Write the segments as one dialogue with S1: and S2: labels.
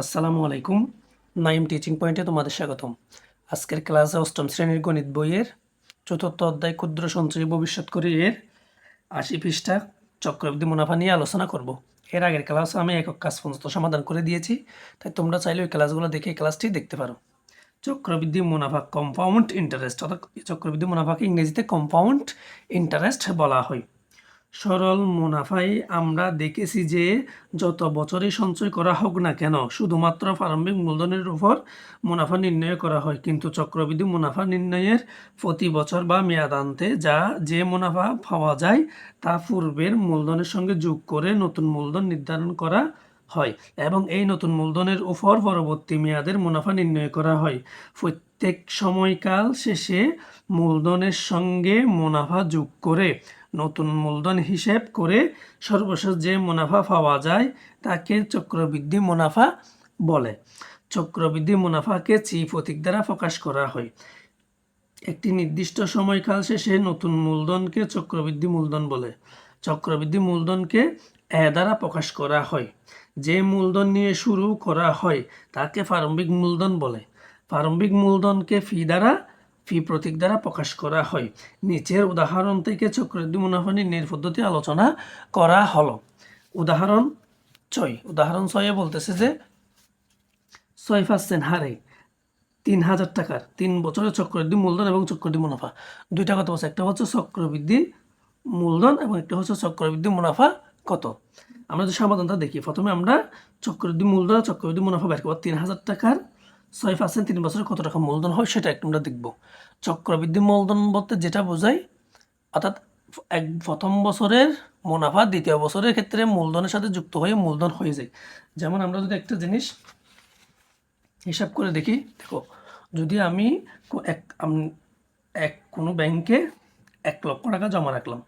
S1: আসসালামু আলাইকুম। নাইম টিচিং পয়েন্টে তোমাদের স্বাগতম। আজকের ক্লাসে অষ্টম শ্রেণির গণিত বইয়ের চতুর্থ অধ্যায় ক্ষুদ্র সঞ্চয়ী ভবিষ্যৎ করে এর আশি পৃষ্ঠা চক্রবৃদ্ধি মুনাফা নিয়ে আলোচনা করব। এর আগের ক্লাসে আমি একক কাজ পর্যন্ত সমাধান করে দিয়েছি, তাই তোমরা চাইলে ওই ক্লাসগুলো দেখে ক্লাসটি দেখতে পারো। চক্রবৃদ্ধি মুনাফা কম্পাউন্ড ইন্টারেস্ট অর্থাৎ চক্রবৃদ্ধি মুনাফাকে ইংরেজিতে কম্পাউন্ড ইন্টারেস্ট বলা হয়। সরল মুনাফায় আমরা দেখেছি যে যত বছরই সঞ্চয় করা হোক না কেন, শুধুমাত্র প্রারম্ভিক মূলধনের উপর মুনাফা নির্ণয় করা হয়। কিন্তু চক্রবৃদ্ধি মুনাফা নির্ণয়ের প্রতি বছর বা মেয়াদান্তে যা যে মুনাফা পাওয়া যায়, তা পূর্বের মূলধনের সঙ্গে যোগ করে নতুন মূলধন নির্ধারণ করা হয় এবং এই নতুন মূলধনের উপর পরবর্তী মেয়াদের মুনাফা নির্ণয় করা হয়। প্রত্যেক সময়কাল শেষে মূলধনের সঙ্গে মুনাফা যোগ করে নতুন মূলধন হিসেব করে সর্বশেষ যে মুনাফা পাওয়া যায়, তাকে চক্রবৃদ্ধি মুনাফা বলে। চক্রবৃদ্ধি মুনাফাকে চি প্রতীক দ্বারা প্রকাশ করা হয়। একটি নির্দিষ্ট সময়কাল শেষে নতুন মূলধনকে চক্রবৃদ্ধি মূলধন বলে। চক্রবৃদ্ধি মূলধনকে এ দ্বারা প্রকাশ করা হয়। যে মূলধন নিয়ে শুরু করা হয়, তাকে প্রারম্ভিক মূলধন বলে। প্রারম্ভিক মূলধনকে ফি দ্বারা ফি প্রতীক দ্বারা প্রকাশ করা হয়। নিচের উদাহরণ থেকে চক্রবৃদ্ধি মুনাফা নির্ণয়ের পদ্ধতি আলোচনা করা হলো। উদাহরণ ছয়। উদাহরণ ছয়ে বলতেছে যে, ছয় পার্সেন্ট হারে তিন হাজার টাকার তিন বছরের চক্রবৃদ্ধি মূলধন এবং চক্রবৃদ্ধি মুনাফা। দুইটা কথা বলছে একটা হচ্ছে চক্রবৃদ্ধি মূলধন এবং একটা হচ্ছে চক্রবৃদ্ধি মুনাফা কত? আমরা যে সমাধানটা দেখি, প্রথমে আমরা চক্রবৃদ্ধি মূলধন চক্রবৃদ্ধি মুনাফা বের করব। তিন হাজার টাকার ছয় পার্সেন্ট, তিন বছরে কত টাকা মূলধন হয় সেটা একটু আমরা দেখব। চক্রবৃদ্ধি মূলধন বলতে যেটা বোঝায়, অর্থাৎ এক প্রথম বছরের মুনাফা, দ্বিতীয় বছরের ক্ষেত্রে মূলধনের সাথে যুক্ত হয়ে মূলধন হয়ে যায়। যেমন আমরা যদি একটা জিনিস হিসাব করে দেখি, দেখো, যদি আমি এক এক, কোনো ব্যাংকে এক লক্ষ টাকা জমা রাখলাম,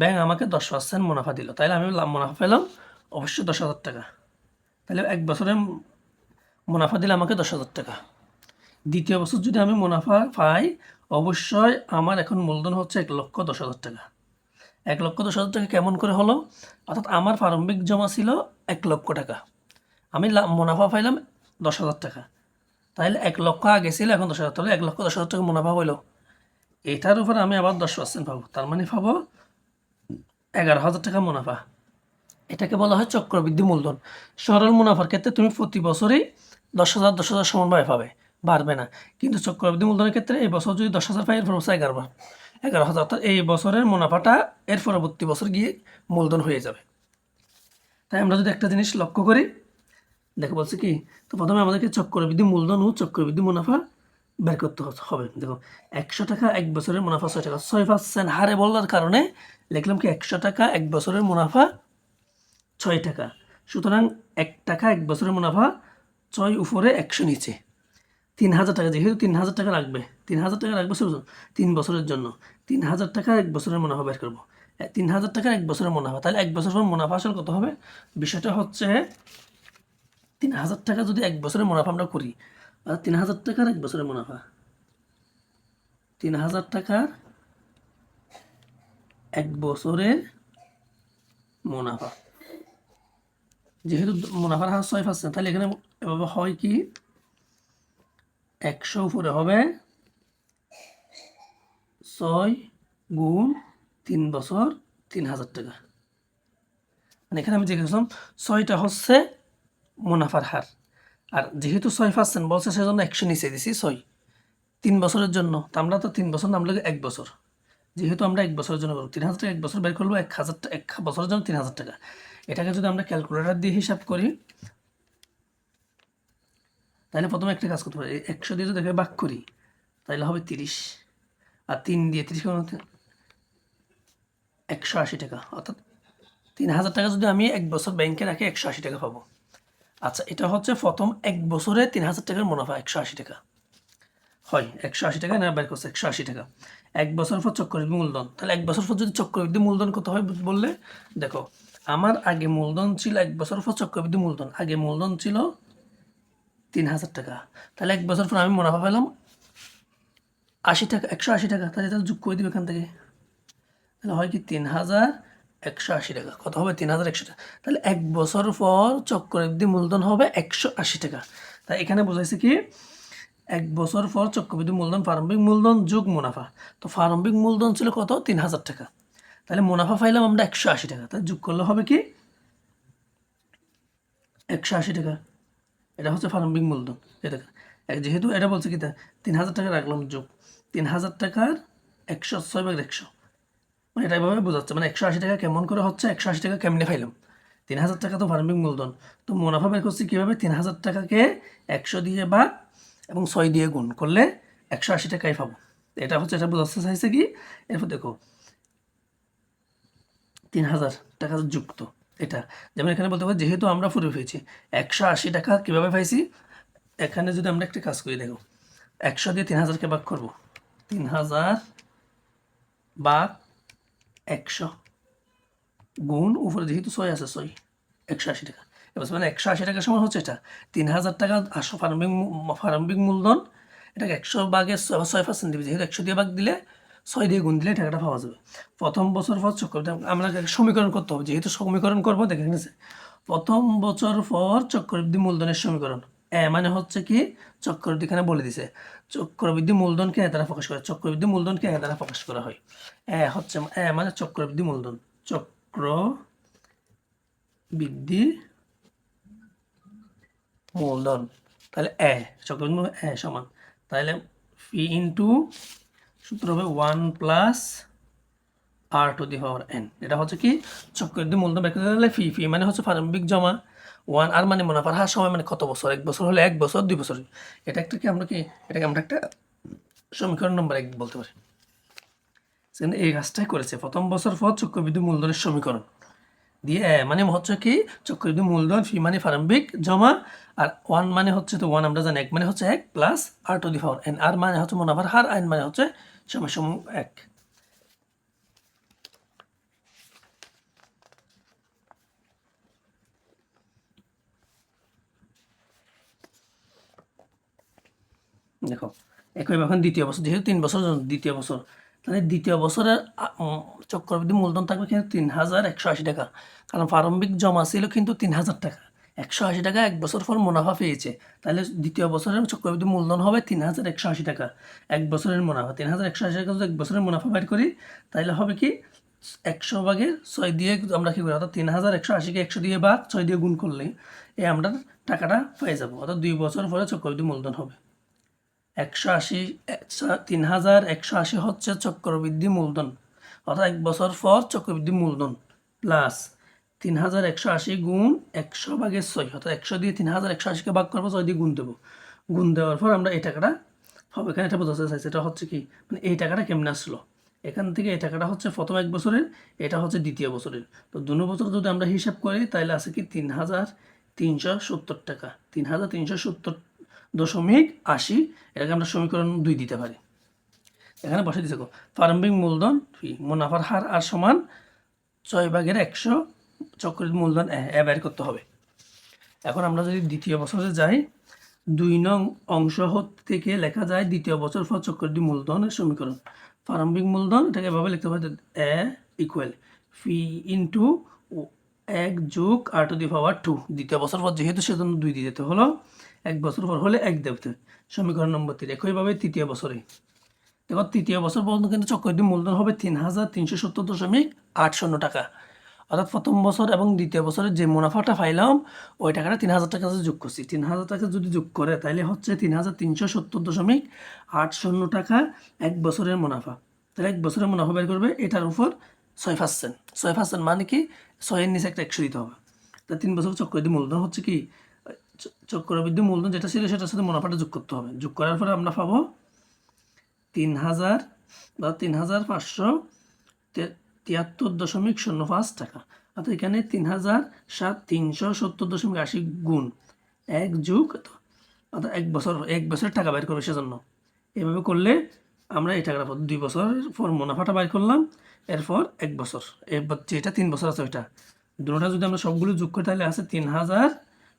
S1: ব্যাংক আমাকে দশ পার্সেন্ট মুনাফা দিল তাহলে আমি মুনাফা পেলাম অবশ্যই দশ হাজার টাকা। তাহলে এক বছরে মুনাফা দিলে আমাকে দশ হাজার টাকা। দ্বিতীয় বছর যদি আমি মুনাফা পাই, অবশ্যই আমার এখন মূলধন হচ্ছে এক লক্ষ দশ হাজার টাকা। এক লক্ষ দশ হাজার টাকা কেমন করে হলো? অর্থাৎ আমার প্রারম্ভিক জমা ছিল এক লক্ষ টাকা। আমি মুনাফা পাইলাম দশ হাজার টাকা। তাহলে এক লক্ষ আগে ছিল, এখন দশ হাজার। তাহলে এক লক্ষ দশ হাজার টাকা মুনাফা হইল। এটার উপর আমি আবার দশ পার্সেন্ট পাবো। তার মানে পাবো এগারো হাজার টাকা মুনাফা। এটাকে বলা হয় চক্রবৃদ্ধি মূলধন। সরল মুনাফার ক্ষেত্রে তুমি প্রতি বছরেই দশ হাজার দশ হাজার সমানভাবে পাবে, বাড়বে না। কিন্তু চক্রবৃদ্ধি মূলধনের ক্ষেত্রে এই বছর যদি দশ হাজার পাই এর পর বছর এগারো এগারো হাজার, অর্থাৎ এই বছরের মুনাফাটা এর পরবর্তী বছর গিয়ে মূলধন হয়ে যাবে। তাই আমরা যদি একটা জিনিস লক্ষ্য করি, দেখো বলছে কি, তো প্রথমে আমাদেরকে চক্রবৃদ্ধি মূলধন ও চক্রবৃদ্ধি মুনাফা বের করতে হবে। দেখো, একশো টাকা এক বছরের মুনাফা, ছয় টাকা। ছয় পার্সেন্ট হারে বলার কারণে লিখলাম কি, একশো টাকা এক বছরের মুনাফা ছয় টাকা। সুতরাং এক টাকা এক বছরের মুনাফা ছয় উপরে একশো নিচে। তিন হাজার টাকা, যেহেতু তিন হাজার টাকা লাগবে, তিন হাজার টাকা লাগবে শুধু তিন বছরের জন্য। তিন হাজার টাকা এক বছরের মুনাফা বের করব। তিন হাজার টাকার এক বছরের মুনাফা, তাহলে এক বছর পর মুনাফা আসলে কত হবে? বিষয়টা হচ্ছে, তিন হাজার টাকা যদি এক বছরের মুনাফা আমরা করি তিন হাজার টাকার এক বছরের মুনাফা। তিন হাজার টাকার এক বছরের মুনাফা। যেহেতু মুনাফার হার ছয় পার্সেন্ট তাহলে এখানে এভাবে হয় কি? একশো উপরে হবে ছয় গুণ তিন বছর তিন হাজার টাকা। মানে এখানে আমি দেখেছিলাম ছয়টা হচ্ছে মুনাফার হার। আর যেহেতু ছয় পার্সেন্ট বলছে, সেজন্য একশো নিচে দিছি, ছয়। তিন বছরের জন্য, তো আমরা তো তিন বছর নাম লাগে এক বছর। যেহেতু আমরা এক বছরের জন্য করব, তিন হাজার টাকা এক বছর বের করব, এক হাজার এক বছরের জন্য তিন হাজার টাকা। এটাকে যদি আমরা ক্যালকুলেটার দিয়ে হিসাব করি, তাহলে প্রথমে একটা কাজ করতে পারি একশো দিয়ে যদি ভাগ করি, তাহলে হবে তিরিশ। আর তিন দিয়ে তিরিশ একশো আশি টাকা। অর্থাৎ তিন হাজার টাকা যদি আমি এক বছর ব্যাংকে রাখি, একশো আশি টাকা পাবো। আচ্ছা এটা হচ্ছে প্রথম এক বছরে তিন হাজার টাকার মুনাফা, একশো আশি টাকা। হয়, একশো আশি টাকা না, বের করছে একশো আশি টাকা। এক বছর পর চক্রবৃদ্ধি মূলধন। তাহলে এক বছর পর যদি চক্রবৃদ্ধি মূলধন কত হয় বললে? দেখো আমার আগে মূলধন ছিল এক বছর পর চক্রবৃদ্ধি মূলধন। আগে মূলধন ছিল তিন হাজার টাকা। তাহলে এক বছর পর আমি মুনাফা পেলাম আশি টাকা, একশো আশি টাকা। তাহলে তাহলে যোগ করে দিবে এখান থেকে। তাহলে হয় কি তিন হাজার একশো আশি টাকা। কত হবে? তিন হাজার একশো টাকা। তাহলে এক বছর পর চক্রবৃদ্ধি মূলধন হবে একশো আশি টাকা। তাই এখানে বোঝাইছে কি? এক বছর পর চক্রবৃদ্ধি মূলধন, প্রারম্ভিক মূলধন যোগ মুনাফা। তো প্রারম্ভিক মূলধন ছিল কত? তিন হাজার টাকা। তাহলে মুনাফা পাইলাম আমরা একশো আশি টাকা। তাই যোগ করলে হবে কি? একশো আশি টাকা। এটা হচ্ছে প্রারম্ভিক মূলধন। এটা যেহেতু এটা বলছে কি তা? তিন হাজার টাকা রাখলাম যোগ। তিন হাজার টাকার একশো, ছয় ভাগের একশো। মানে এটা এভাবে বোঝাচ্ছে। মানে একশো আশি টাকা কেমন করে হচ্ছে, একশো আশি টাকা কেমনে পাইলাম তিন হাজার টাকা তো প্রারম্ভিক মূলধন। তো মুনাফা বের করছি কীভাবে? তিন হাজার টাকাকে একশো দিয়ে বা এবং ছয় দিয়ে গুণ করলে একশো আশি টাকাই পাবো। এটা হচ্ছে, এটা বোঝাতে চাইছে কি? এরপর দেখো তিন হাজার টাকা যুক্ত এটা। যেমন এখানে বলতে পারি, যেহেতু আমরা ফুরে পেয়েছি একশো আশি টাকা কীভাবে পাইছি? এখানে যদি আমরা একটা কাজ করি, দেখো, একশো দিয়ে তিন হাজারকে ভাগ করব? তিন হাজার ভাগ একশো গুণ উপরে, যেহেতু ছয় আছে, ছয়, একশো আশি টাকা। এবার মানে একশো আশি টাকার সময় হচ্ছে এটা। তিন হাজার টাকা আসো প্রারম্ভিক প্রারম্ভিক মূলধন, এটাকে একশো ভাগে ছয় পার্সেন্ট দিবে। যেহেতু একশো দিয়ে ভাগ দিলে ছয় দিয়ে গুণ দিলে টাকাটা পাওয়া যাবে। প্রথম বছর পর চক্রবৃদ্ধি আমরা সমীকরণ করতে হবে। যেহেতু সমীকরণ করব দেখে গেছে প্রথম বছর পর চক্রবৃদ্ধি মূলধনের সমীকরণ। এ মানে হচ্ছে কি? চক্রবৃদ্ধি এখানে বলে দিছে। চক্রবৃদ্ধি মূলধনকে এ দ্বারা প্রকাশ করে। চক্রবৃদ্ধি মূলধনকে এ দ্বারা প্রকাশ করা হয়। এ হচ্ছে এ মানে চক্রবৃদ্ধি মূলধন। চক্র বৃদ্ধি মূলধন। তাহলে এ, চক্রবৃদ্ধি এ সমান। তাহলে ফি ইন্টু সূত্র হবে one plus R to the power N এটা হচ্ছে কি? চক্রবৃদ্ধি মূলধন বের করতে ফি ফি মানে হচ্ছে প্রারম্ভিক জমা। ওয়ান আর মানে মুনাফার হার সময় মানে কত বছর? এক বছর হলে এক বছর, দুই বছর। এটা একটা কি আমরা কি এটাকে আমরা একটা সমীকরণ নম্বর এক বলতে পারি। এই কাজটাই করেছে। প্রথম বছর পর চক্রবৃদ্ধি মূলধনের সমীকরণ। দিয়ে এ মানে হচ্ছে কি? চক্রবৃদ্ধি মূলধন ফি মানে প্রারম্ভিক জমা, আর ওয়ান মানে হচ্ছে তো ওয়ান আমরা জানি, এক মানে হচ্ছে এক plus R to the power N R মানে হচ্ছে মুনাফার হার আইন মানে হচ্ছে সময় সমূহ এক। দেখো একইভাবে এখন দ্বিতীয় বছর, যেহেতু তিন বছর, দ্বিতীয় বছর, তাহলে দ্বিতীয় বছরের চক্রবৃদ্ধি মূলধন থাকবে কিন্তু তিন হাজার একশো আশি টাকা। কারণ প্রারম্ভিক জমা ছিল কিন্তু তিন হাজার টাকা। একশো আশি টাকা এক বছর পর মুনাফা পেয়েছে। তাহলে দ্বিতীয় বছরের চক্রবৃদ্ধি মূলধন হবে তিন হাজার একশো আশি টাকা। এক বছরের মুনাফা, তিন হাজার একশো আশি টাকা যদি এক বছরের মুনাফা বের করি, তাহলে হবে কি, একশো ভাগে ছয় দিয়ে আমরা কী করি, অর্থাৎ তিন হাজার একশো আশিকে একশো দিয়ে বা ছয় দিয়ে গুণ করলে এই আমরা টাকাটা পেয়ে যাব, অর্থাৎ দুই বছর পরে চক্রবৃদ্ধি মূলধন হবে। একশো আশি তিন হাজার একশো আশি হচ্ছে চক্রবৃদ্ধি মূলধন, অর্থাৎ এক বছর পর চক্রবৃদ্ধি মূলধন, প্লাস তিন হাজার একশো আশি গুণ একশো ভাগের ছয়, অর্থাৎ একশো দিয়ে তিন হাজার একশো আশিকে ভাগ করব ছয় দিয়ে গুণ দেবো। গুণ দেওয়ার পর আমরা এই টাকাটা হবে এখানে এটা বোঝাতে চাইছি, এটা হচ্ছে কি? মানে এই টাকাটা কেমনে আসলো? এখান থেকে এই টাকাটা হচ্ছে প্রথম এক বছরের, এটা হচ্ছে দ্বিতীয় বছরের। তো দুনো বছর যদি আমরা হিসাব করি তাহলে আছে কি? তিন হাজার তিনশো সত্তর টাকা। তিন হাজার তিনশো সত্তর দশমিক আশি, এটাকে আমরা সমীকরণ দুই দিতে পারি। এখানে বসে দিতে প্রারম্ভিক মূলধন ফি মুনাফার হার আর সমান ছয় ভাগের একশো চক্রের মূলধন এ করতে হবে। এখন আমরা যদি দ্বিতীয় বছরে যাই, দুই নং অংশ থেকে লেখা যায় দ্বিতীয় বছর পর চক্রবৃদ্ধি মূলধনের সমীকরণ। প্রারম্ভিক মূলধন, এটাকে এভাবে লিখতে পারি এ ইকুয়াল ফি ইন্টু এক যোগ আর টু দি পাওয়ার টু দ্বিতীয় বছর পর যেহেতু সেজন্য দুই দিয়ে দিতে হলো, এক বছর পর হলে এক দেবতে সমীকরণ নম্বর তিন, একইভাবে তৃতীয় বছরে। দেখো, তৃতীয় বছর পর্যন্ত কিন্তু চক্রবৃদ্ধি মূলধন হবে তিন হাজার তিনশো সত্তর দশমিক আট শূন্য টাকা। অর্থাৎ প্রথম বছর এবং দ্বিতীয় বছরের যে মুনাফাটা পাইলাম, ওই টাকাটা তিন হাজার টাকা যোগ করছি। তিন হাজার টাকা যদি যোগ করে তাহলে হচ্ছে তিন হাজার তিনশো সত্তর দশমিক আট শূন্য টাকা এক বছরের মুনাফা। তাহলে এক বছরের মুনাফা বের করবে, এটার উপর ছয় পার্সেন্ট। ছয় পার্সেন্ট মানে কি? ছয়ের নিচে একটা একশো দিতে হবে। তা তিন বছর চক্রবৃদ্ধি মূলধন হচ্ছে কি? চক্রবৃদ্ধি মূলধন যেটা ছিল, সেটার সাথে মুনাফাটা যোগ করতে হবে। যোগ করার পরে আমরা পাবো তিন হাজার বা তিন হাজার পাঁচশো তিয়াত্তর দশমিক শূন্য পাঁচ টাকা। অর্থাৎ এখানে তিন হাজার সাত তিনশো সত্তর দশমিক আশি গুণ। এক যুগ অর্থাৎ এক বছর, এক বছরের টাকা বের করবে সেজন্য। এভাবে করলে আমরা এই টাকাটা দুই বছর পর মুনাফাটা বাইর করলাম। এরপর এক বছর। এরপর যেটা তিন বছর আছে ওইটা। দুটোটা যদি আমরা সবগুলো যোগ করি তাহলে আছে তিন হাজার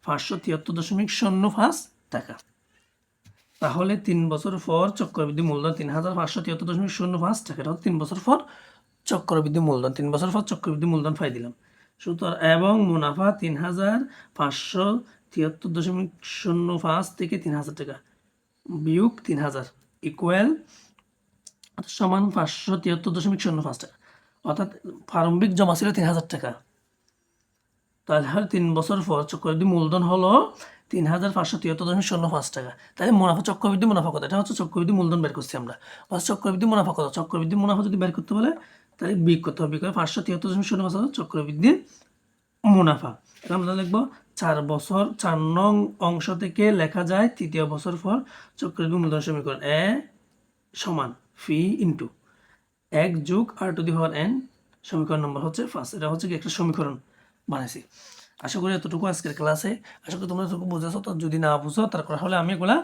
S1: পাঁচশো তিয়াত্তর দশমিক শূন্য পাঁচ টাকা। তাহলে তিন বছর পর চক্রবৃদ্ধি মূলধন তিন হাজার পাঁচশো তিয়াত্তর দশমিক শূন্য পাঁচ টাকা। তিন বছর পর চক্রবৃদ্ধি মূলধন, তিন বছর পর চক্রবৃদ্ধি মূলধন পাই দিলাম। সুতরাং, এবং মুনাফা তিন হাজার পাঁচশো তিয়াত্তর দশমিক শূন্য পাঁচ থেকে তিন হাজার টাকা। বিয়োগ তিন হাজার ইকুয়াল সমান পাঁচশো তিয়াত্তর দশমিক শূন্য পাঁচ টাকা। অর্থাৎ প্রারম্ভিক জমা ছিল তিন হাজার টাকা। তাহলে তিন বছর পর চক্রবৃদ্ধি মূলধন হলো তিন হাজার পাঁচশো তিয়াত্তর দশমিক শূন্য পাঁচ টাকা। তাহলে মুনাফা, চক্রবৃদ্ধি মুনাফা কত? এটা হচ্ছে চক্রবৃদ্ধি মূলধন বের করছি আমরা। অর্থাৎ চক্রবৃদ্ধি মুনাফা কত? চক্রবৃদ্ধি মুনাফা যদি বের করতে বলে তাহলে বিয়োগ করতে হবে পাঁচশো তিয়াত্তর দশমিক শূন্য পাঁচ চক্রবৃদ্ধি মুনাফা। এখন আমরা লিখব চার বছর, চার নং অংশ থেকে লেখা যায় তৃতীয় বছর পর চক্রবৃদ্ধি মূলধন সমীকরণ এ সমান ফি ইন্টু এক যোগ আর টু দি পাওয়ার এন সমীকরণ নম্বর হচ্ছে ফার্স্ট এটা হচ্ছে কি একটা সমীকরণ বানাইছি। আশা করি এতটুকু আজকের ক্লাসে। আশা করি তোমরা এতটুকু বুঝেছ তো যদি না বুঝো, তারপর হলে আমি এগুলা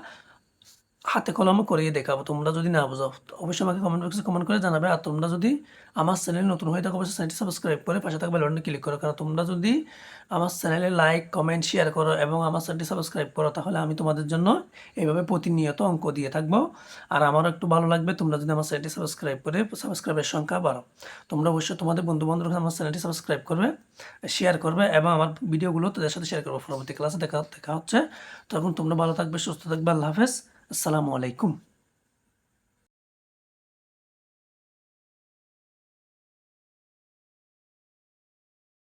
S1: হাতে কলমে করিয়ে দেখাবো। তোমরা যদি না বুঝো অবশ্যই আমাকে কমেন্ট বক্সে কমেন্ট করে জানাবে। আর তোমরা যদি আমার চ্যানেল নতুন হয়ে থাকো, অবশ্যই চ্যানেলটি সাবস্ক্রাইব করে পাশে থাকবে বেলনটি ক্লিক করো। কারণ তোমরা যদি আমার চ্যানেলে লাইক কমেন্ট শেয়ার করো এবং আমার চ্যানেলটি সাবস্ক্রাইব করো, তাহলে আমি তোমাদের জন্য এইভাবে প্রতিনিয়ত অঙ্ক দিয়ে থাকব। আর আমারও একটু ভালো লাগবে, তোমরা যদি আমার চ্যানেলটি সাবস্ক্রাইব করে সাবস্ক্রাইবের সংখ্যা বাড়ো তোমরা অবশ্যই তোমাদের বন্ধু বান্ধব আমার চ্যানেলটি সাবস্ক্রাইব করবে শেয়ার করবে এবং আমার ভিডিওগুলো তাদের সাথে শেয়ার করব। পরবর্তী ক্লাসে দেখা দেখা হচ্ছে। তখন তোমরা ভালো থাকবে, সুস্থ থাকবে, আল্লাহ হাফেজ। আসসালামু আলাইকুম।